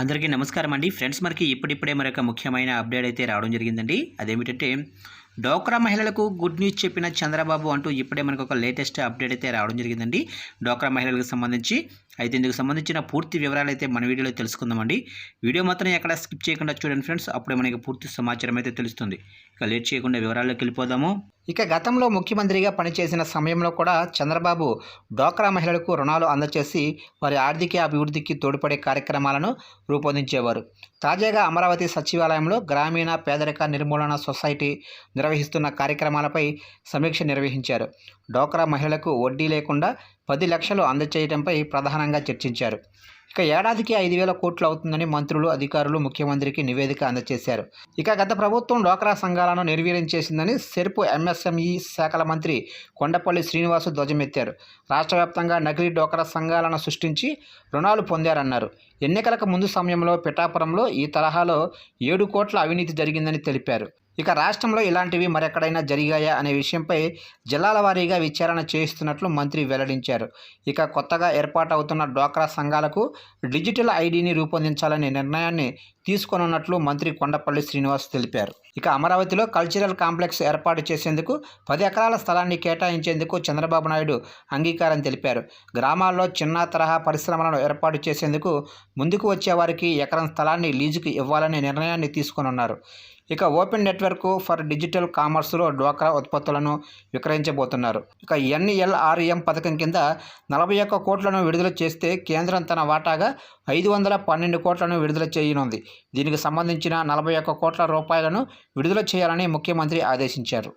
అందరికీ నమస్కారం అండి. ఫ్రెండ్స్ మనకి ఇప్పుడిప్పుడే మరొక ముఖ్యమైన అప్డేట్ అయితే రావడం జరిగిందండి. అదేమిటంటే డోక్రా మహిళలకు గుడ్ న్యూస్ చెప్పిన చంద్రబాబు అంటూ ఇప్పుడే మనకు ఒక లేటెస్ట్ అప్డేట్ అయితే రావడం జరిగిందండి. డోక్రా మహిళలకు సంబంధించి అయితే ఇందుకు సంబంధించిన పూర్తి వివరాలు అయితే మన వీడియోలో తెలుసుకుందామండి. వీడియో మాత్రం ఎక్కడ స్కిప్ చేయకుండా చూడండి ఫ్రెండ్స్. అప్పుడే మనకి పూర్తి సమాచారం అయితే తెలుస్తుంది. ఇక లేట్ చేయకుండా వివరాల్లోకి వెళ్ళిపోదాము. ఇక గతంలో ముఖ్యమంత్రిగా పనిచేసిన సమయంలో కూడా చంద్రబాబు డ్వాక్రా మహిళలకు రుణాలు అందచేసి వారి ఆర్థిక అభివృద్ధికి తోడ్పడే కార్యక్రమాలను రూపొందించేవారు. తాజాగా అమరావతి సచివాలయంలో గ్రామీణ పేదరిక నిర్మూలన సొసైటీ నిర్వహిస్తున్న కార్యక్రమాలపై సమీక్ష నిర్వహించారు. డ్వాక్రా మహిళలకు వడ్డీ లేకుండా పది లక్షలు అందచేయడంపై ప్రధానంగా చర్చించారు. ఇక ఏడాదికి ఐదు వేల కోట్లు అవుతుందని మంత్రులు అధికారులు ముఖ్యమంత్రికి నివేదిక అందజేశారు. ఇక గత ప్రభుత్వం డ్వాక్రా సంఘాలను నిర్వీర్యం చేసిందని సెర్పు ఎంఎస్ఎంఈ శాఖల మంత్రి కొండపల్లి శ్రీనివాసు ధ్వజమెత్తారు. రాష్ట్ర వ్యాప్తంగా నకిలీ డ్వాక్రా సంఘాలను సృష్టించి రుణాలు పొందారన్నారు. ఎన్నికలకు ముందు సమయంలో పిఠాపురంలో ఈ తరహాలో ఏడు కోట్ల అవినీతి జరిగిందని తెలిపారు. ఇక రాష్ట్రంలో ఇలాంటివి మరెక్కడైనా జరిగాయా అనే విషయంపై జిల్లాల వారీగా విచారణ చేయిస్తున్నట్లు మంత్రి వెల్లడించారు. ఇక కొత్తగా ఏర్పాటవుతున్న డ్వాక్రా సంఘాలకు డిజిటల్ ఐడిని రూపొందించాలనే నిర్ణయాన్ని తీసుకోనున్నట్లు మంత్రి కొండపల్లి శ్రీనివాస్ తెలిపారు. ఇక అమరావతిలో కల్చరల్ కాంప్లెక్స్ ఏర్పాటు చేసేందుకు పది ఎకరాల స్థలాన్ని కేటాయించేందుకు చంద్రబాబు నాయుడు అంగీకారం తెలిపారు. గ్రామాల్లో చిన్న తరహా పరిశ్రమలను ఏర్పాటు చేసేందుకు ముందుకు వచ్చేవారికి ఎకరం స్థలాన్ని లీజుకు ఇవ్వాలనే నిర్ణయాన్ని తీసుకొనున్నారు. ఇక ఓపెన్ నెట్వర్క్ ఫర్ డిజిటల్ కామర్స్లో డ్వాక్రా ఉత్పత్తులను విక్రయించబోతున్నారు. ఇక ఎన్ఎల్ఆర్ఎం పథకం కింద నలభై ఒక్క కోట్లను విడుదల చేస్తే కేంద్రం తన వాటాగా ఐదు వందల పన్నెండు కోట్లను విడుదల చేయనుంది. దీనికి సంబంధించిన నలభై ఒక్క కోట్ల రూపాయలను విడుదల చేయాలని ముఖ్యమంత్రి ఆదేశించారు.